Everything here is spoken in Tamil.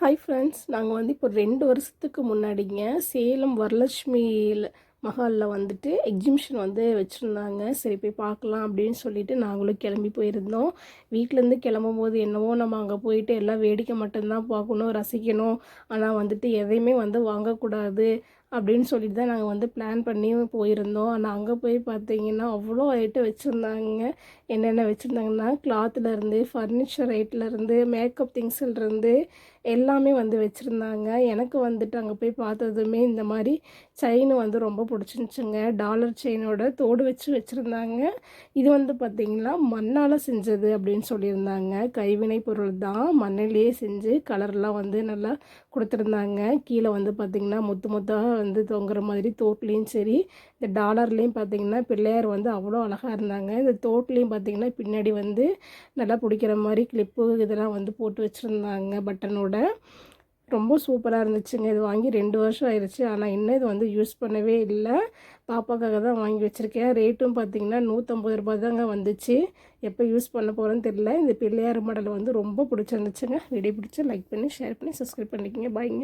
ஹாய் ஃப்ரெண்ட்ஸ் நாங்கள் வந்து இப்போ ரெண்டு வருஷத்துக்கு முன்னாடிங்க சேலம் வரலட்சுமி மஹாலில் வந்துட்டு எக்ஸிபிஷன் வந்து வச்சுருந்தாங்க. சரி போய் பார்க்கலாம் அப்படின்னு சொல்லிட்டு நாங்களும் கிளம்பி போயிருந்தோம். வீட்டிலேருந்து கிளம்பும் போது என்னவோ நம்ம அங்கே போயிட்டு எல்லாம் வேடிக்கை மட்டும்தான் பார்க்கணும் ரசிக்கணும். ஆனால் வந்துட்டு எதையுமே வந்து வாங்கக்கூடாது. அப்படின்னு சொல்லிட்டு தான் நாங்கள் வந்து பிளான் பண்ணி போயிருந்தோம். ஆனால் அங்கே போய் பார்த்தீங்கன்னா அவ்வளோ ஐட்டம் வச்சுருந்தாங்க. என்னென்ன வச்சுருந்தாங்கன்னா கிளாத்துலேருந்து ஃபர்னிச்சர் ஐட்லேருந்து மேக்கப் திங்ஸ்லேருந்து எல்லாமே வந்து வச்சுருந்தாங்க. எனக்கு வந்துட்டு அங்கே போய் பார்த்ததுமே இந்த மாதிரி செயின் வந்து ரொம்ப பிடிச்சிருந்துச்சுங்க. டாலர் செயினோட தோடு வச்சு வச்சுருந்தாங்க. இது வந்து பார்த்திங்கன்னா மண்ணால் செஞ்சது அப்படின்னு சொல்லியிருந்தாங்க. கைவினை பொருள் தான். மண்ணிலேயே செஞ்சு கலர்லாம் வந்து நல்லா கொடுத்துருந்தாங்க. கீழே வந்து பார்த்திங்கன்னா முத்து முத்தாக வந்து தொங்குற மாதிரி தோட்லேயும் சரி இந்த டாலர்லேயும் பார்த்திங்கன்னா பிள்ளையார் வந்து அவ்வளோ அழகாக இருந்தாங்க. இந்த தோட்லேயும் பார்த்திங்கன்னா பின்னாடி வந்து நல்லா பிடிக்கிற மாதிரி கிளிப்பு இதெல்லாம் வந்து போட்டு வச்சுருந்தாங்க பட்டனோட. ரொம்ப சூப்பராக இருந்துச்சுங்க. இது வாங்கி ரெண்டு வருஷம் ஆயிடுச்சு ஆனால் இன்னும் இது வந்து யூஸ் பண்ணவே இல்லை. பாப்பாக்காக தான் வாங்கி வச்சுருக்கேன். ரேட்டும் பார்த்திங்கன்னா நூற்றம்பது ரூபா தாங்க வந்துச்சு. எப்போ யூஸ் பண்ண போகிறேன்னு தெரியல. இந்த பிள்ளையார் மாடல் வந்து ரொம்ப பிடிச்சிருந்துச்சுங்க. வீடியோ பிடிச்சி லைக் பண்ணி ஷேர் பண்ணி சப்ஸ்கிரைப் பண்ணிக்கோங்க. பாய்ங்க.